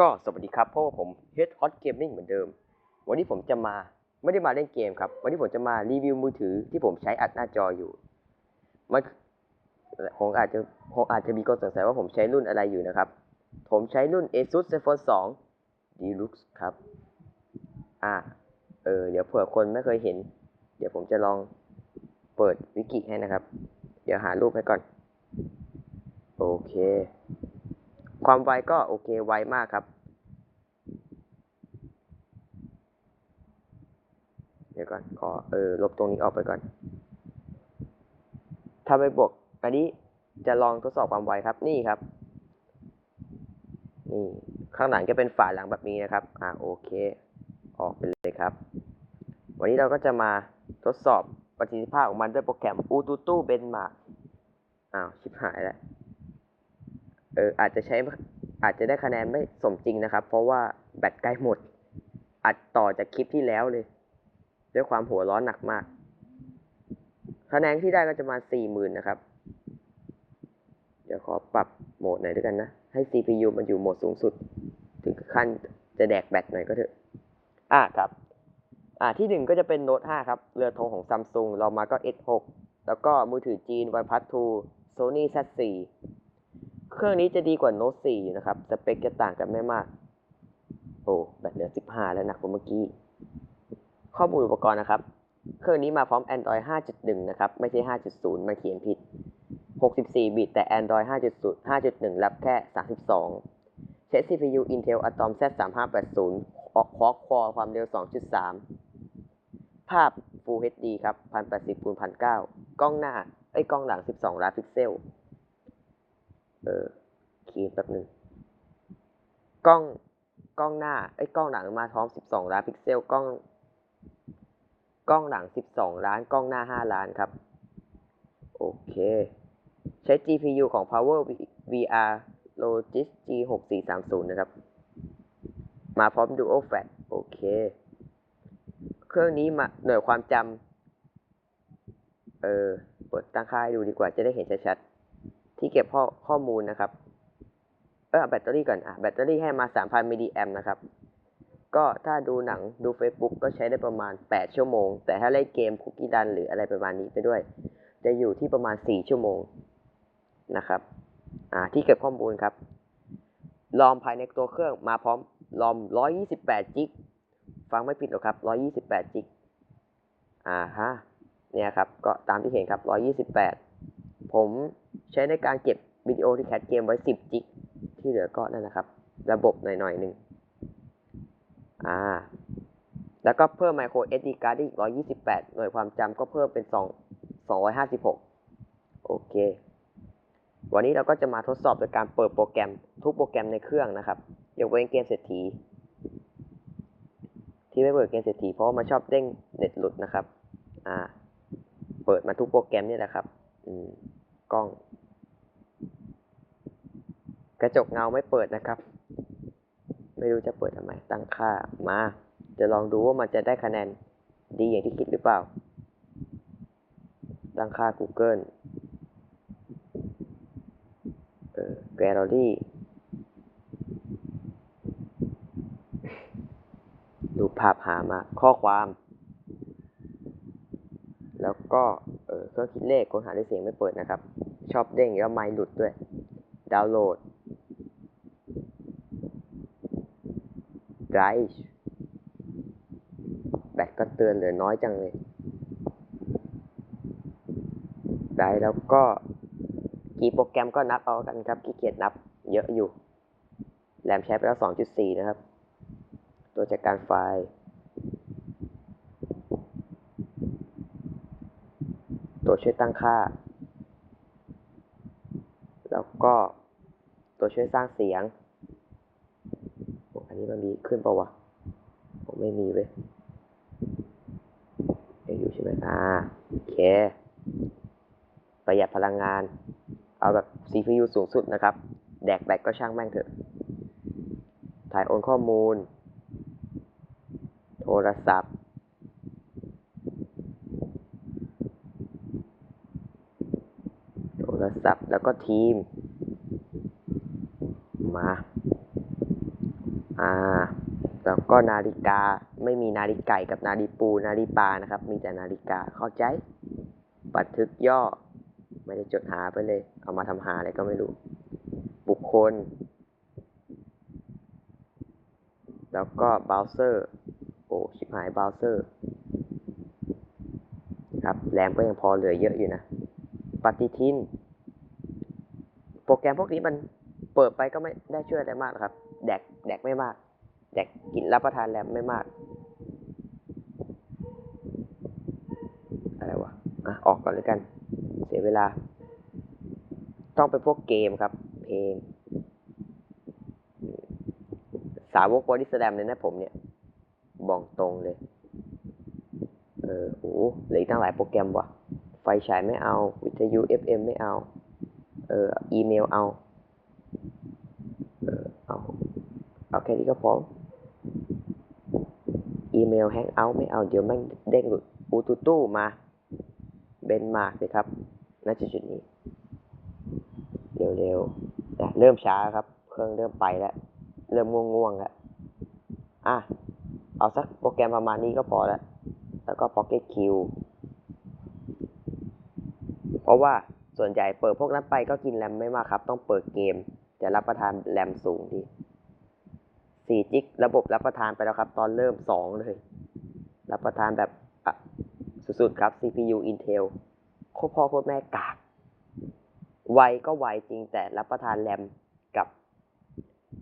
ก็สวัสดีครับเพราะว่าผม Head Hot Gaming เหมือนเดิม วันนี้ผมจะมาไม่ได้มาเล่นเกมครับ วันนี้ผมจะมารีวิวมือถือที่ผมใช้อัดหน้าจออยู่มันคงอาจจะคงอาจจะมีคนสงสัยว่าผมใช้รุ่นอะไรอยู่นะครับ ผมใช้รุ่น ASUS Zephyrus 2 Deluxe ครับ อ่าเออเดี๋ยวเผื่อคนไม่เคยเห็น เดี๋ยวผมจะลองเปิดวิกิให้นะครับ เดี๋ยวหารูปให้ก่อน โอเค ความไวก็โอเคไวมากครับ เดี๋ยวก่อนขอเออลบตรงนี้ออกไปก่อน ถ้าไปบวกอันนี้จะลองทดสอบความไวครับนี่ครับ นี่ข้างหลังจะเป็นฝาหลังแบบนี้นะครับ อ่าโอเค ออกไปเลยครับ วันนี้เราก็จะมาทดสอบประสิทธิภาพของมันด้วยโปรแกรม Ututu Benchmark อ้าวชิบหายแล้ว เอออาจจะใช้อาจจะได้คะแนนไม่สมจริงนะครับ เพราะว่าแบตใกล้หมด อัดต่อจากคลิปที่แล้วเลย ด้วยความหัวร้อนหนักมาก คะแนนที่ได้ก็จะมาสี่หมื่นนะครับ เดี๋ยวขอปรับโหมดหน่อยด้วยกันนะ ให้ CPU มันอยู่โหมดสูงสุด ถึงขั้นจะแดกแบตหน่อยก็เถอะ อ่าครับ อ่าที่หนึ่งก็จะเป็นโน้ต5ครับ เรือธงของซัมซุงเรามาก็ S6 แล้วก็มือถือจีน OnePlus 2 Sony Z4 เครื่องนี้จะดีกว่าโน้ต4อยู่นะครับ สเปคจะต่างกันไม่มาก โอ้ แบตเหลือ 15 แล้วหนักกว่าเมื่อกี้ ข้อมูลอุปกรณ์นะครับ เครื่องนี้มาพร้อม Android 5.1 นะครับ ไม่ใช่ 5.0 มาเขียนผิด 64 บิต แต่ Android 5.0 5.1 รับแค่ 32 ใช้ CPU Intel Atom Z3580 Quad Core ความเร็ว 2.3 ภาพ Full HD ครับ 1080คูณ1009 กล้องหน้าเอ้กล้องหลัง 12 ล้านพิกเซล เออคีย์แป๊บหนึ่งกล้องกล้องหน้าเอ้กล้องหลังมาพร้อม 12 ล้านพิกเซลกล้อง กล้องหลัง 12 ล้าน กล้องหน้า 5 ล้านครับ โอเค ใช้ GPU ของ Power VR Logix G6430 นะครับ มาพร้อม Dual Flash โอเค เครื่องนี้มาหน่วยความจำเออเปิดตั้งค่าให้ดูดีกว่าจะได้เห็นชัด ที่เก็บข้อข้อมูลนะครับ เออแบตเตอรี่ก่อนอะแบตเตอรี่ให้มา 3,000มิลลิแอมนะครับ ก็ถ้าดูหนังดู Facebook ก็ใช้ได้ประมาณ 8 ชั่วโมง แต่ถ้าเล่นเกมคุกกี้ดันหรืออะไรประมาณนี้ไปด้วย จะอยู่ที่ประมาณ 4 ชั่วโมงนะครับอ่าที่เก็บข้อมูลครับรอมภายในตัวเครื่องมาพร้อมรอม 128 จิก ฟังไม่ผิดหรอกครับ 128 จิก อ่าฮะ เนี่ยครับ ก็ตามที่เห็นครับ 128 ผมใช้ในการเก็บวิดีโอที่แคสเกมไว้ 10 จิก ที่เหลือก็นั่นนะครับ ระบบหน่อยๆหนึ่งอ่า แล้วก็เพิ่ม micro SD card ได้อีก 128 หน่วยความจำก็เพิ่มเป็น 2 256 โอเค วันนี้เราก็จะมาทดสอบโดยการเปิดโปรแกรมทุกโปรแกรมในเครื่องนะครับยกเว้นเกมเศรษฐี ที่ไม่เปิดเกมเศรษฐีเพราะว่ามันชอบเด้งเน็ตหลุดนะครับ อ่า เปิดมาทุกโปรแกรมนี่แหละครับ อืม กล้อง กระจกเงาไม่เปิดนะครับ ไม่รู้จะเปิดทำไม ตั้งค่ามา จะลองดูว่ามันจะได้คะแนนดีอย่างที่คิดหรือเปล่า ตั้งค่า Google เออ Gallery ดูภาพหามาข้อความ แล้วก็ ครื่องคิดเลขค้นหาด้วยเสียงไม่เปิดนะครับ ชอบเด้งแล้วไมค์หลุดด้วย ดาวน์โหลดไดร์แบตก็เตือนเหลือน้อยจังเลยได้แล้วก็กี่โปรแกรมก็นับเอากันครับขี้เกียจนับเยอะอยู่ แรมใช้ไปแล้ว 2.4 นะครับ ตัวจัดการไฟล์ ตัวช่วยตั้งค่า แล้วก็ตัวช่วยสร้างเสียง อันนี้มันมีขึ้นปะวะ ผมไม่มีเว้ยยังอยู่ใช่ไหมอ่าโอเค ประหยัดพลังงาน เอาแบบ CPU สูงสุดนะครับ แดกแบตก็ช่างแม่งเถอะ ถ่ายโอนข้อมูล โทรศัพท์ แล้วก็ทีม มา อ่า แล้วก็นาฬิกา ไม่มีนาฬิกาไก่กับนาฬิปู นาฬิปานะครับ มีแต่นาฬิกา เข้าใจ บันทึกย่อ ไม่ได้จดหาไปเลย เอามาทำหาอะไรก็ไม่รู้ บุคคล แล้วก็เบราว์เซอร์ โอ้ชิบหายเบราว์เซอร์ครับแรมก็ยังพอเหลือเยอะอยู่นะ ปฏิทิน โปรแกรมพวกนี้มันเปิดไปก็ไม่ได้ช่วยอะไรมากครับ แดกแดกไม่มาก แดกกินรับประทานแรมไม่มาก อะไรวะ อะ ออกก่อนเลยกัน เสียเวลา ต้องเป็นพวกเกมครับ เพลง สาวกบอดี้สแลมเลยนะผมเนี่ย บอกตรงเลย เออโอ้เหลืออีกตั้งหลายโปรแกรมว่ะ ไฟฉายไม่เอา วิทยุ FM ไม่เอา เอออีเมลเอา เออเอาเอาแค่นี้ก็พออีเมลแฮงเอาไม่เอาเดี๋ยวแม่งเด้งหลุดอูตูตู้มาเบนมาร์กเลยครับณจุดจุดนี้ เร็วๆแต่เริ่มช้าครับ เครื่องเริ่มไปแล้ว เริ่มง่วงๆแล้วอะ เอาสักโปรแกรมประมาณนี้ก็พอแล้ว แล้วก็ Pocket Q เพราะว่า ส่วนใหญ่เปิดพวกนั้นไปก็กินแรมไม่มากครับ ต้องเปิดเกม จะรับประทานแรมสูงดี4จิกระบบรับประทานไปแล้วครับ ตอนเริ่ม2เลย รับประทานแบบสุดๆครับ CPU Intel โคตรพ่อโคตรแม่กากไวก็ไวจริงแต่รับประทานแรมกับ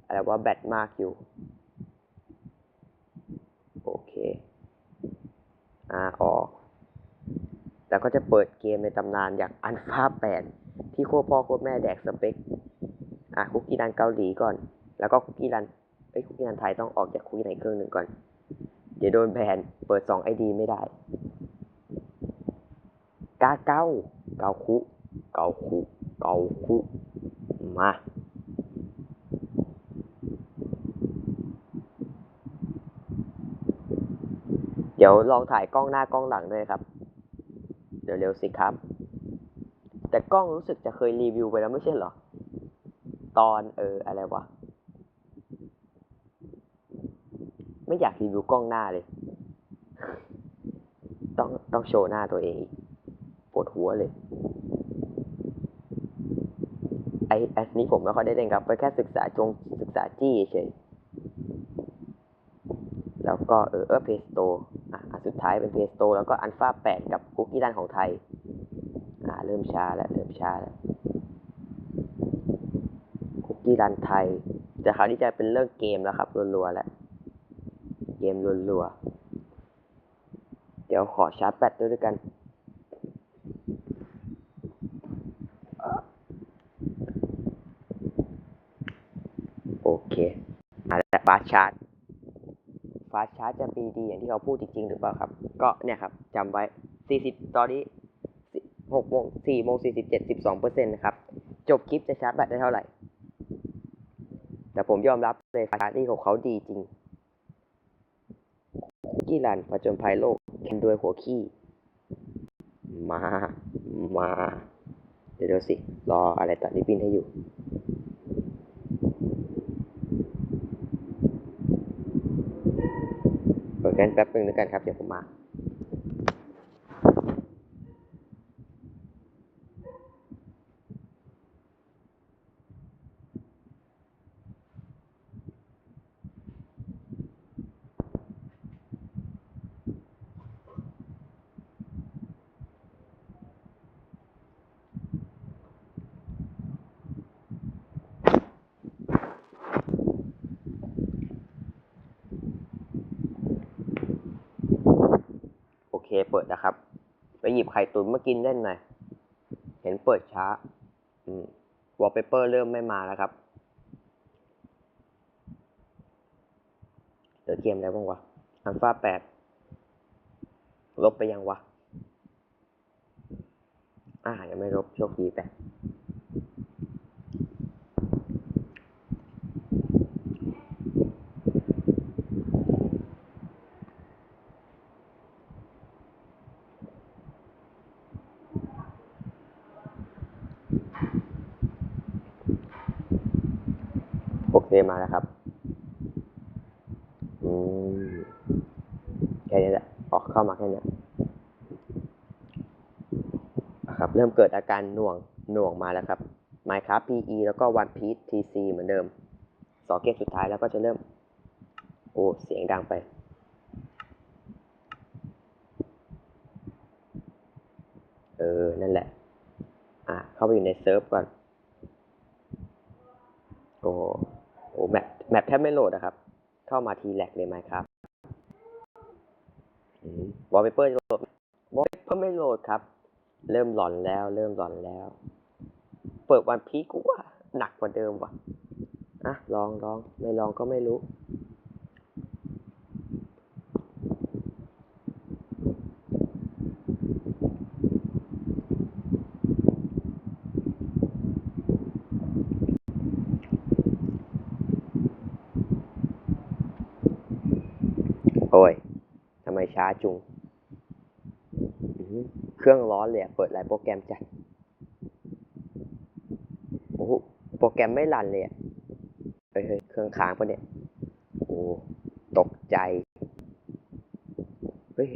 อะไรว่าแบตมากอยู่ โอเค อ่าออก แล้วก็จะเปิดเกมในตำนานอย่างอันฟ้าแปดที่โคพ่อโคแม่แดกสเปคอะคุกกี้รันเกาหลีก่อน แล้วก็คุกกี้รันเอ้คุกกี้รันไทยต้องออกจากคุกกี้รันเครื่องหนึ่งก่อน เดี๋ยวโดนแบนเปิดสองไอดีไม่ได้ กาเก้าเกาคุเกาคุเกาคุมาเดี๋ยวลองถ่ายกล้องหน้ากล้องหลังด้วยครับ เดี๋ยวเร็วสิครับ แต่กล้องรู้สึกจะเคยรีวิวไปแล้วไม่ใช่เหรอ ตอนเอออะไรวะ ไม่อยากรีวิวกล้องหน้าเลย ต้องต้องโชว์หน้าตัวเองปวดหัวเลย ไอแอสนี้ผมไม่ค่อยได้เล่นครับ ไปแค่ศึกษาจงศึกษาจี้เฉย แล้วก็เออเออเพสโตอะอัน สุดท้ายเป็นเพสโตแล้วก็อันฟาแปดกับคุกกี้ดันของไทย อ่า เริ่มช้าแล้ว เริ่มช้าแล้วคุกกี้รันไทย แต่คราวนี้จะเป็นเรื่องเกมแล้วครับรัวๆแล้วเกมรัวๆ เดี๋ยวขอชาร์จแบตด้วยด้วยกันโอเคอะแล้วฟาชาร์จาสชาร์จจะปีดีอย่างที่เขาพูดจริงๆหรือเปล่าครับ ก็เนี่ยครับจำไว้ 40 ตอนนี้6โมง4โมง47 12เปอร์เซ็นต์นะครับ จบคลิปจะชาร์จแบตได้เท่าไหร่ แต่ผมยอมรับเลยฟาสชาร์จนี่ของเขาดีจริงกี้รันผจญภัยโลกแคนด้วยหัวขี้ มา มา เดี๋ยวดูสิ รออะไรตัดริบบิ้นให้อยู่ กันแป๊บนึงแล้วกันครับ เดี๋ยวผมมา โอเค เปิดนะครับ ไปหยิบไข่ตุ๋นมากินเล่นหน่อย เห็นเปิดช้า อืมวอลเปเปอร์เริ่มไม่มาแล้วครับเหลือเกมอะไรบ้างวะ อัลฟาแปด ลบไปยังวะ อ่า ยังไม่ลบ โชคดีไป เตรียมมาแล้วครับอืมแค่นี้แหละออกเข้ามาแค่นี้ครับ เริ่มเกิดอาการหน่วงหน่วงมาแล้วครับ Minecraft PE แล้วก็ One Piece TC เหมือนเดิมสองเกมสุดท้ายแล้วก็จะเริ่ม โอ้ เสียงดังไป เออ นั่นแหละ อะ เข้าไปอยู่ในเซิร์ฟก่อน โอ้ โอ้แมปแมปแทบไม่โหลดนะครับ เข้ามาทีแลกเลยไหมครับวอลเปเปอร์โหลดวอลเปเปอร์ไม่โหลดครับ เริ่มหลอนแล้ว เริ่มหลอนแล้ว เปิดวันพีกูว่าหนักกว่าเดิมว่ะอะลองลองไม่ลองก็ไม่รู้ โอ้ย ทำไม ช้าจุง เครื่องร้อนเลยเปิดหลายโปรแกรมจัด โอ้โห โปรแกรมไม่รันเลยเฮ้ยเครื่องค้างปะเนี่ย โอ้ ตกใจ เฮ้ย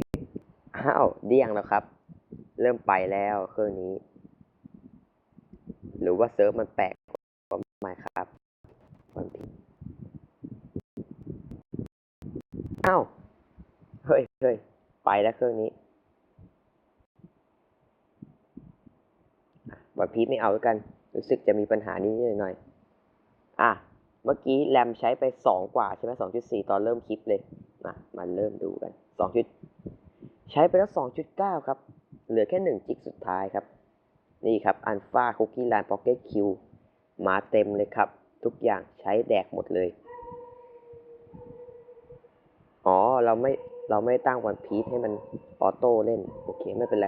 อ้าวเดี่ยงแล้วครับ เริ่มไปแล้วเครื่องนี้ หรือว่าเซิร์ฟมันแปลกกว่าไม่ครับวันพีอ้าว ฮ้ยเฮ้ยไปแล้วเครื่องนี้วันพีไม่เอาแล้วกัน รู้สึกจะมีปัญหานี้หน่อยๆอะ เมื่อกี้แรมใช้ไปสองกว่าใช่ไหมสองจุดสี่ตอนเริ่มคลิปเลยมามาเริ่มดูกันสองจุดใช้ไปแล้วสองจุดเก้าครับ เหลือแค่หนึ่งจิกสุดท้ายครับ นี่ครับอันฟ้าคุกกี้แลนด์พ็อกเก็ตคิวมาเต็มเลยครับ ทุกอย่างใช้แดกหมดเลย อ๋อ เราไม่ เราไม่ตั้งวันพีทให้มันออโต้เล่น โอเค ไม่เป็นไร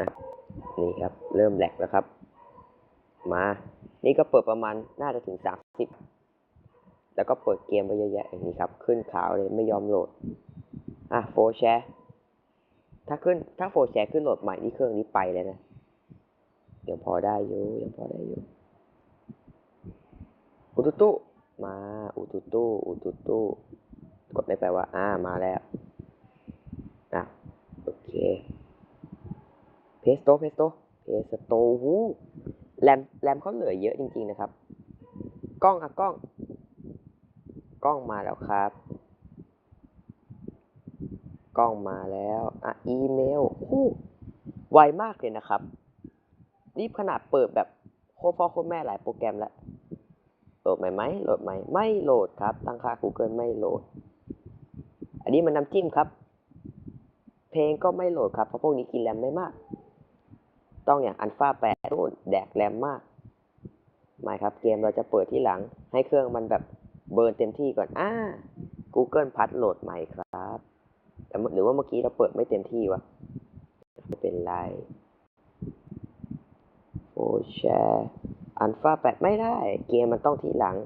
นะนี่ครับ เริ่มแหลกแล้วครับ มา นี่ก็เปิดประมาณน่าจะถึงสามสิบแล้วก็เปิดเกมไปเยอะแยะอย่างนี้ครับ ขึ้นขาวเลยไม่ยอมโหลด อะโฟแชร์ถ้าขึ้นถ้าโฟแชร์ขึ้นโหลดใหม่นี่เครื่องนี้ไปเลยนะยังพอได้อยู่ยังพอได้อยู่อุตุตุมาอุตุตุอุตุตุ กดไม่ไปว่า อ่า มาแล้ว อะ โอเค เพสโตเพสโตเพสโตหูแรม แรมเขาเหลือเยอะจริง ๆ นะครับ กล้องอะกล้อง กล้องมาแล้วครับ กล้องมาแล้ว อะ อีเมลหูไวมากเลยนะครับนี่ขนาดเปิดแบบโคพ่อโคตรแม่หลายโปรแกรมแล้วโหลดใหม่ไหมโหลดใหม่ ไม่โหลดครับ ตั้งค่า Google ไม่โหลด อันนี้มันน้ำจิ้มครับ เพลงก็ไม่โหลดครับเพราะพวกนี้กินแรมไม่มาก ต้องอย่างอันฟาแปดนู่นแดกแรมมากไม่ครับเกมเราจะเปิดที่หลัง ให้เครื่องมันแบบเบิร์นเต็มที่ก่อนอ่า Google พัดโหลดใหม่ครับแต่หรือว่าเมื่อกี้เราเปิดไม่เต็มที่วะไม่เป็นไรโอ้แชร์อันฟาแปดไม่ได้ เกมมันต้องที่หลัง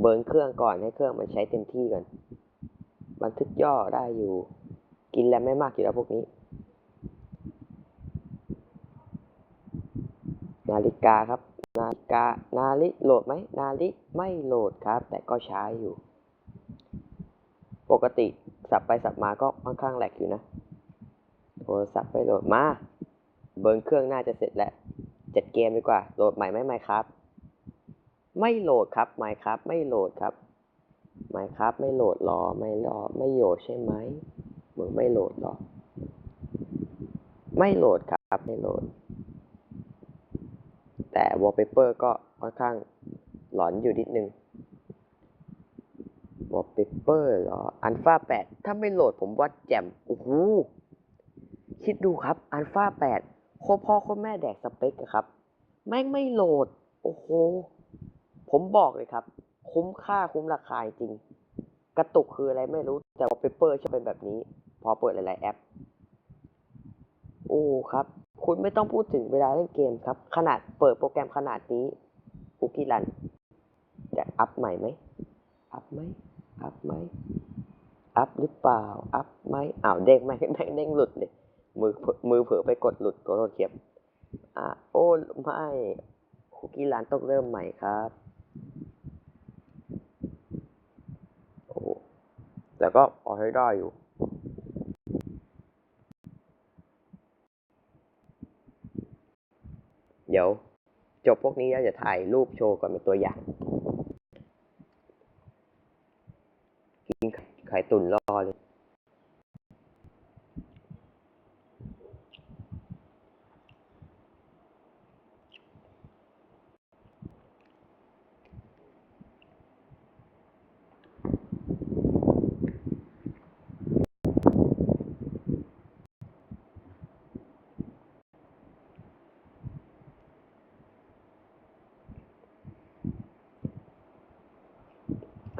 เบิร์นเครื่องก่อนให้เครื่องมันใช้เต็มที่ก่อน บันทึกย่อได้อยู่ กินแรมไม่มากอยู่แล้วพวกนี้ นาฬิกาครับ นาฬิกา นาฬิโหลดไหม นาฬิไม่โหลดครับ แต่ก็ใช้อยู่ ปกติสับไปสับมาก็ค่อนข้างแหลกอยู่นะ โทรศัพท์ไปโหลดมา เบิร์นเครื่องน่าจะเสร็จแล้วจัดเกมดีกว่า โหลดใหม่ไหมไหมครับ ไม่โหลดครับไหมครับ ไม่โหลดครับ ไมครับไม่โหลดหรอ ไม่รอไม่โหลดใช่ไหมมึงไม่โหลดหรอ ไม่โหลดครับไม่โหลด แต่ wallpaper ก็ค่อนข้างหลอนอยู่นิดนึง wallpaper เหรออันฟ้าแปดถ้าไม่โหลดผมว่าแจ่มโอ้โหคิดดูครับอันฟ้าแปดโคพ่อโคแม่แดกสเปคอะครับ แม่งไม่โหลด โอ้โห ผมบอกเลยครับ คุ้มค่าคุ้มราคาจริง กระตุกคืออะไรไม่รู้ แต่ว่าเปเปอร์จะเป็นแบบนี้ พอเปิดหลาย ๆ แอป โอ้ครับ คุณไม่ต้องพูดถึงเวลาเล่นเกมครับ ขนาดเปิดโปรแกรมขนาดนี้คุกกี้รัน จะอัพใหม่ไหม อัพไหม อัพไหม อัพหรือเปล่า อัพไหมอ้าวเด้งไหมแม่งเด้งหลุดเลยมือเผลอมือเผลอไปกดหลุดกดโทษเขียบอะโอ้ไม่คุกกี้ร้านต้องเริ่มใหม่ครับ โอ้ แต่ก็พอให้ได้อยู่ เดี๋ยวจบพวกนี้แล้วจะถ่ายรูปโชว์ก่อนเป็นตัวอย่าง กินไข่ตุ่นรอเลย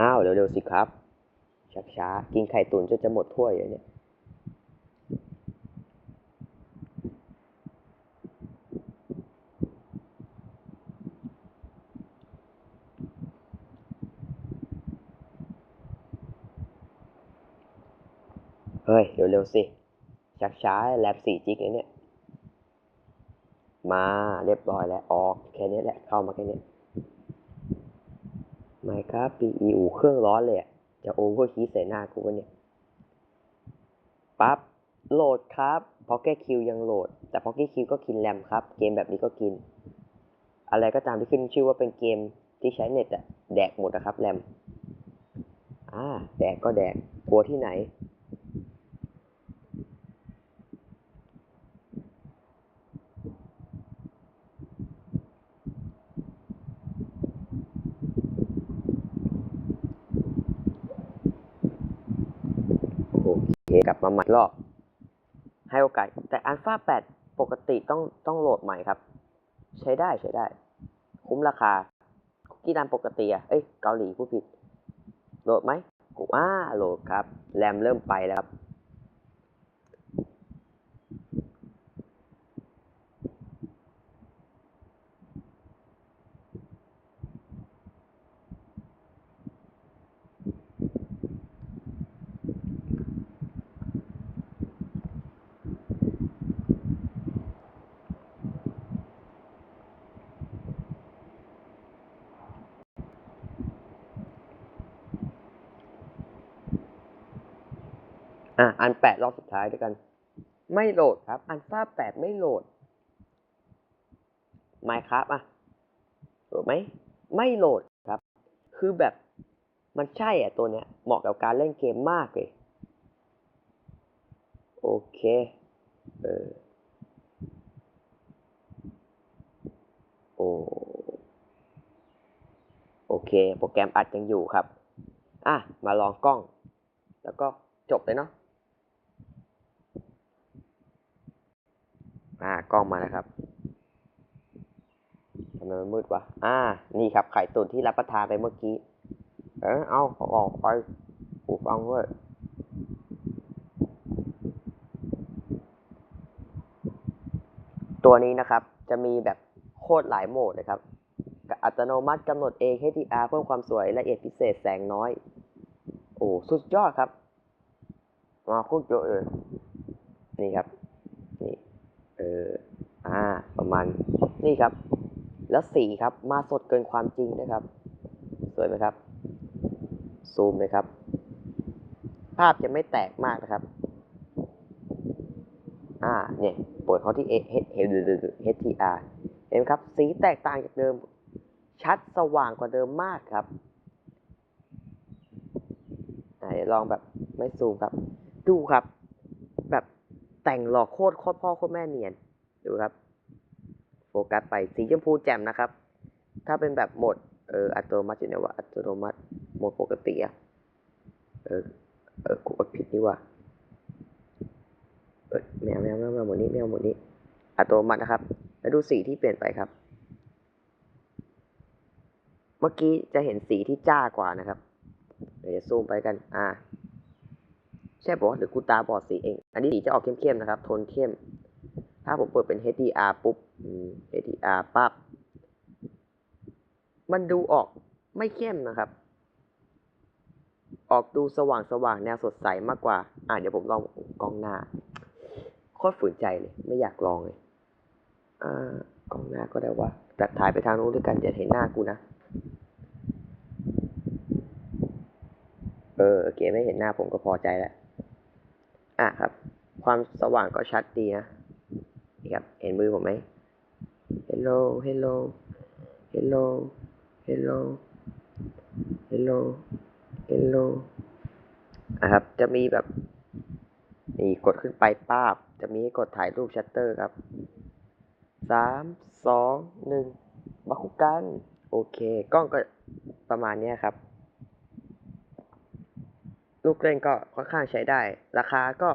อ้าวเร็วๆสิครับช้าๆกินไข่ตุ๋นจนจะหมดถ้วยเลยเนี่ยเฮ้ย เร็วๆสิ ชักช้าแลบสี่จิกเลยเนี่ย มาเรียบร้อยแล้ว ออก แค่นี้แหละ เข้ามาแค่นี้ ครับปีอีอูเครื่องร้อนเลยจะโอเวอร์คีใส่หน้ากูวะเนี่ยปั๊บโหลดครับพ็อกเก็ตคิวยังโหลด แต่พ็อกเก็ตคิวก็กินแรมครับ เกมแบบนี้ก็กิน อะไรก็ตามที่ขึ้นชื่อว่าเป็นเกมที่ใช้เน็ตอะแดกหมดนะครับแรมอ่าแดกก็แดกกลัวที่ไหน โอเค กลับมาใหม่รอบ ให้โอกาส แต่อัลฟา8ปกติต้องต้องโหลดใหม่ครับ ใช้ได้ใช้ได้ คุ้มราคาคุกกี้ดันปกติอะเอ้ยเกาหลีผู้ผิด โหลดไหมกูอ่าโหลดครับ แรมเริ่มไปแล้วครับ อันแปดรอบสุดท้ายด้วยกัน ไม่โหลดครับ อันฟ้าแปดไม่โหลดไมครับอะโหลดไหมไม่โหลดครับ คือแบบมันใช่อะตัวเนี้ย เหมาะกับการเล่นเกมมากเลย โอเค เออโอโอเค โปรแกรมอัดยังอยู่ครับ อะ มาลองกล้อง แล้วก็จบเลยเนาะ อ่ากล้องมานะครับทำไมมันมืดวะอ่า นี่ครับไข่ตุ๋นที่รับประทานไปเมื่อกี้ เออเอาออกไปหูฟังด้วยตัวนี้นะครับ จะมีแบบโคตรหลายโหมดเลยครับกับ อัตโนมัติกำหนดเอง HDR เพิ่มความสวยละเอียดพิเศษแสงน้อย โอ้ สุดยอดครับมาโคตรเยอะเลย นี่ครับ นี่ เออ อ่า ประมาณ นี่ครับ แล้วสีครับมาสดเกินความจริงนะครับ สวยไหมครับ ซูมเลยครับ ภาพจะไม่แตกมากนะครับ อ่า เนี่ยเปิดเขาที่ HDR เห็นไหมครับ สีแตกต่างจากเดิม ชัดสว่างกว่าเดิมมากครับอ่าเดี๋ยวลองแบบไม่ซูมครับ ดูครับ แบบแต่งหลอกโคตรโคตรพ่อโคตรแม่เนียน ดูครับ ฟกัสไปสีชมพูแจ่มนะครับ ถ้าเป็นแบบโหมดเอออัตโนมัติอยู่ไหนวะอัตโนมัติโหมดปกติอะเออเออกูกดผิดนี่ว่ะเออแมวแมวแมวแมวหมดนี้แมวหมดนี้ อัตโนมัตินะครับ แล้วดูสีที่เปลี่ยนไปครับ เมื่อกี้จะเห็นสีที่จ้ากว่านะครับ เดี๋ยวจะซูมไปกัน อ่า ใช่ปะหรือกูตาบอดสีเอง อันนี้สีจะออกเข้มๆนะครับ โทนเข้ม ถ้าผมเปิดเป็น HDR ปุ๊บ HDR ปั๊บ มันดูออกไม่เข้มนะครับ ออกดูสว่างสว่างแนวสดใสมากกว่า อ่าเดี๋ยวผมลองกล้องหน้า โคตรฝืนใจเลย ไม่อยากลองเลย อ่ากล้องหน้าก็ได้ว่าแต่ถ่ายไปทางนู้นด้วยกันอย่าเห็นหน้ากูนะ เออโอเคไม่เห็นหน้าผมก็พอใจแล้ว อะครับ ความสว่างก็ชัดดีนะ นี่ครับ เห็นมือผมไหม Hello Hello Hello Hello Hello Hello อะครับ จะมีแบบ นี่กดขึ้นไปป้าบ จะมีให้กดถ่ายรูปชัตเตอร์ครับสามสองหนึ่งมาคุกกัน โอเค กล้องก็ประมาณนี้ครับ ลูกเล่นก็ค่อนข้างใช้ได้ ราคาก็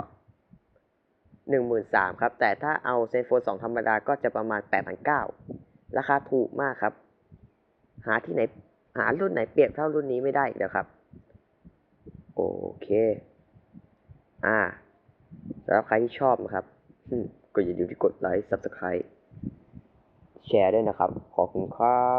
หนึ่งหมื่นสามครับ แต่ถ้าเอาเซนโฟนสองธรรมดาก็จะประมาณแปดพันเก้าราคาถูกมากครับ หาที่ไหนหารุ่นไหนเปรียบเท่ารุ่นนี้ไม่ได้อีกแล้วครับ โอเค อ่าสำหรับใครที่ชอบนะครับก็อย่าลืมที่กดไลค์ Subscribe แชร์ด้วยนะครับ ขอบคุณครับ